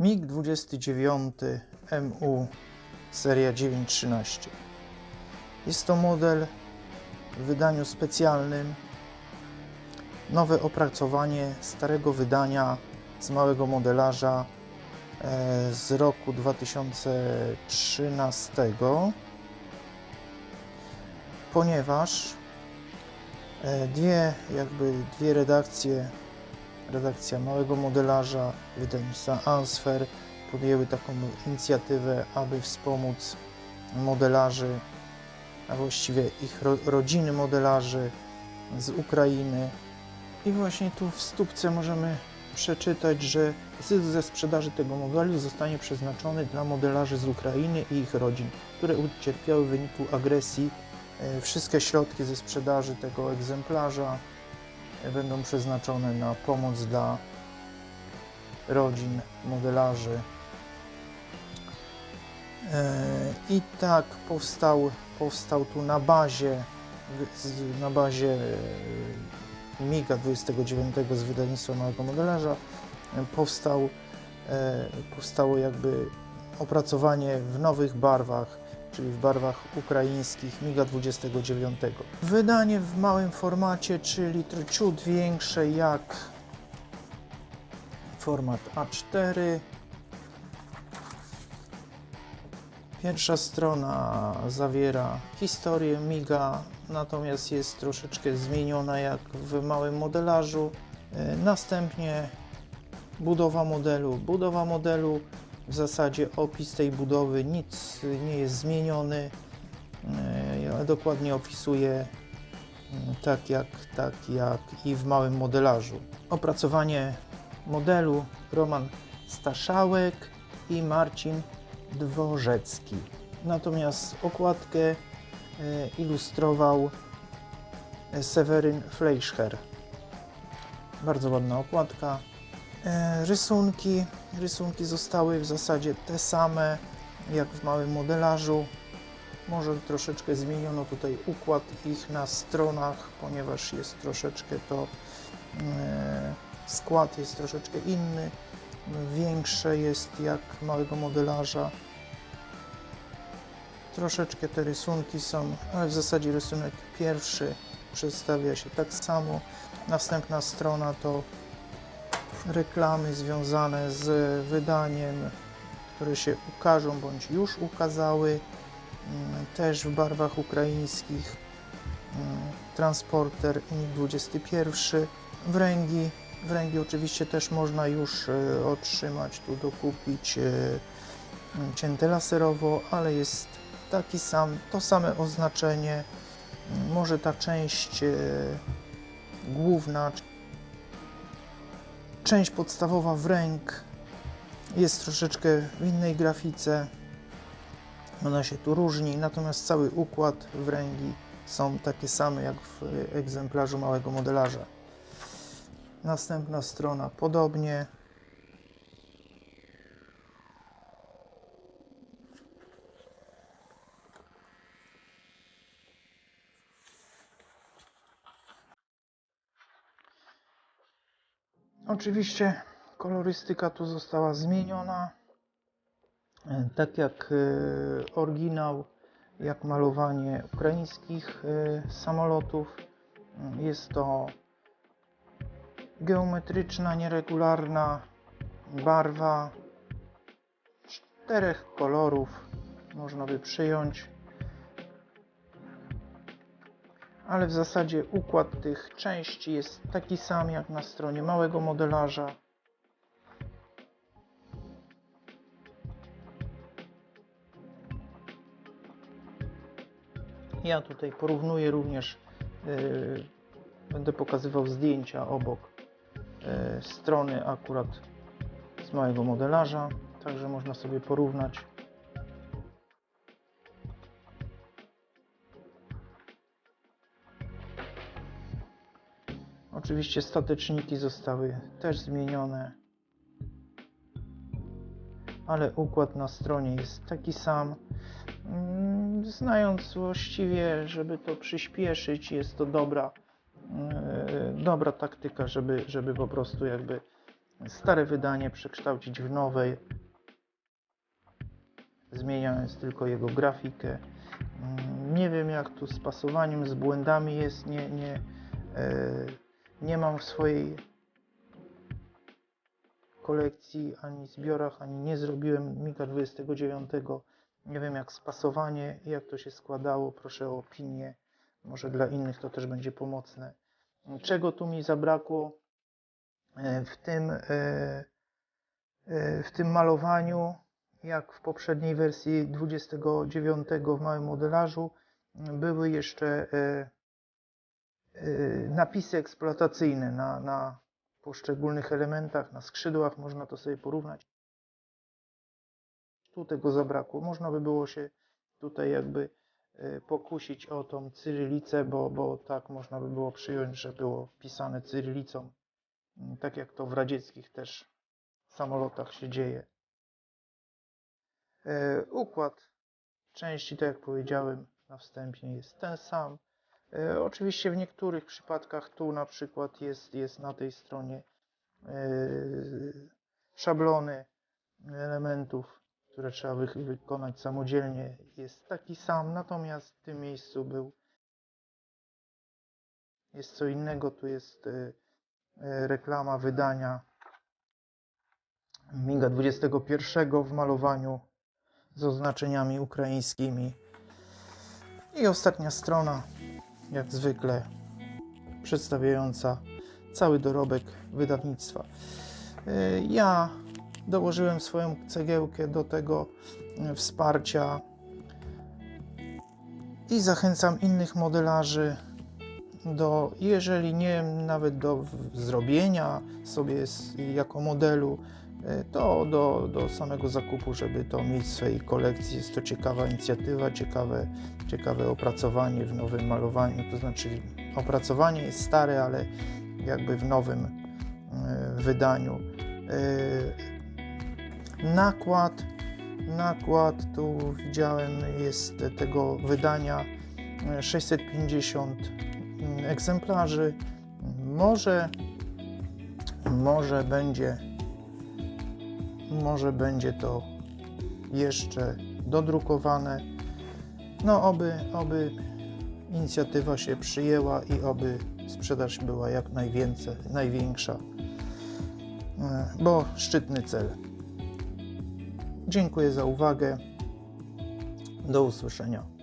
MiG-29 MU seria 913. Jest to model w wydaniu specjalnym, nowe opracowanie starego wydania z małego modelarza e, z roku 2013, ponieważ e, dwie, jakby dwie redakcje, redakcja małego modelarza wydawnictwa Ansfer podjęły taką inicjatywę, aby wspomóc modelarzy, a właściwie ich ro, rodziny modelarzy z Ukrainy. I właśnie tu w stópce możemy przeczytać, że zysk ze sprzedaży tego modelu zostanie przeznaczony dla modelarzy z Ukrainy i ich rodzin, które ucierpiały w wyniku agresji. E, Wszystkie środki ze sprzedaży tego egzemplarza będą przeznaczone na pomoc dla rodzin modelarzy. E, I tak powstał, powstał tu na bazie, na bazie e, MIGA 29 z wydawnictwa Małego Modelarza e, powstał, powstało jakby opracowanie w nowych barwach, czyli w barwach ukraińskich MIGA 29. Wydanie w małym formacie, czyli ciut większe jak format A4. Pierwsza strona zawiera historię MIGA, natomiast jest troszeczkę zmieniona jak w małym modelarzu. E, Następnie budowa modelu. Budowa modelu, w zasadzie opis tej budowy, nic nie jest zmieniony. E, dokładnie opisuję mm, tak jak, tak jak i w małym modelarzu. Opracowanie modelu Roman Staszałek i Marcin Dworzecki. Natomiast okładkę e, ilustrował Seweryn Fleischer. Bardzo ładna okładka. E, Rysunki. Rysunki zostały w zasadzie te same jak w małym modelarzu. Może troszeczkę zmieniono tutaj układ ich na stronach, ponieważ jest troszeczkę to e, skład jest troszeczkę inny większe jest jak małego modelarza. Troszeczkę te rysunki są, ale w zasadzie rysunek pierwszy przedstawia się tak samo. Następna strona to reklamy związane z wydaniem, które się ukażą bądź już ukazały, Mm, też w barwach ukraińskich. Mm, Transporter MiG-21, wręgi Wręgi oczywiście też można już e, otrzymać, tu dokupić e, m, cięte laserowo, ale jest taki sam, to same oznaczenie. Może ta część e, główna, część podstawowa wręg jest troszeczkę w innej grafice. Ona się tu różni, natomiast cały układ wręgi są takie same jak w egzemplarzu małego modelarza. Następna strona podobnie. Oczywiście kolorystyka tu została zmieniona. E, Tak jak e, oryginał, jak malowanie ukraińskich e, samolotów. Mm, Jest to geometryczna, nieregularna barwa czterech kolorów można by przyjąć. Ale w zasadzie układ tych części jest taki sam jak na stronie małego modelarza. Ja tutaj porównuję również, yy, będę pokazywał zdjęcia obok e, strony akurat z małego modelarza, także można sobie porównać. Oczywiście stateczniki zostały też zmienione, ale układ na stronie jest taki sam. Mm, Znając właściwie, żeby to przyspieszyć, jest to dobra, e, dobra taktyka, żeby, żeby po prostu jakby stare wydanie przekształcić w nowe, zmieniając tylko jego grafikę. Mm, Nie wiem jak tu z pasowaniem, z błędami jest, nie, nie, e, nie mam w swojej kolekcji ani zbiorach, ani nie zrobiłem Miga 29. Nie wiem jak spasowanie, jak to się składało, proszę o opinię. Może dla innych to też będzie pomocne. Czego tu mi zabrakło e, w tym, e, e, w tym malowaniu, jak w poprzedniej wersji 29 w małym modelarzu, były jeszcze napisy eksploatacyjne na, na poszczególnych elementach, na skrzydłach, można to sobie porównać. Tu tego zabrakło. Można by było się tutaj jakby e, pokusić o tą cyrylicę, bo, bo tak można by było przyjąć, że było pisane cyrylicą, m, tak jak to w radzieckich też samolotach się dzieje. E, Układ części, tak jak powiedziałem na wstępie, jest ten sam. E, Oczywiście w niektórych przypadkach tu na przykład jest, jest na tej stronie e, szablony elementów, które trzeba wy- wykonać samodzielnie, jest taki sam, natomiast w tym miejscu był jest co innego, tu jest e, reklama wydania Miga 21 w malowaniu z oznaczeniami ukraińskimi. I ostatnia strona, jak zwykle, przedstawiająca cały dorobek wydawnictwa. E, Ja dołożyłem swoją cegiełkę do tego e, wsparcia i zachęcam innych modelarzy do, jeżeli nie nawet do zrobienia sobie jako modelu, to do, do samego zakupu, żeby to mieć w swojej kolekcji. Jest to ciekawa inicjatywa, ciekawe, ciekawe opracowanie w nowym malowaniu. To znaczy, opracowanie jest stare, ale jakby w nowym e, wydaniu. E, Nakład, nakład tu widziałem jest tego wydania e, 650 mm, egzemplarzy. Może, może będzie, może będzie to jeszcze dodrukowane. No, oby, oby inicjatywa się przyjęła i oby sprzedaż była jak najwięcej, największa, e, bo szczytny cel. Dziękuję za uwagę. Do usłyszenia.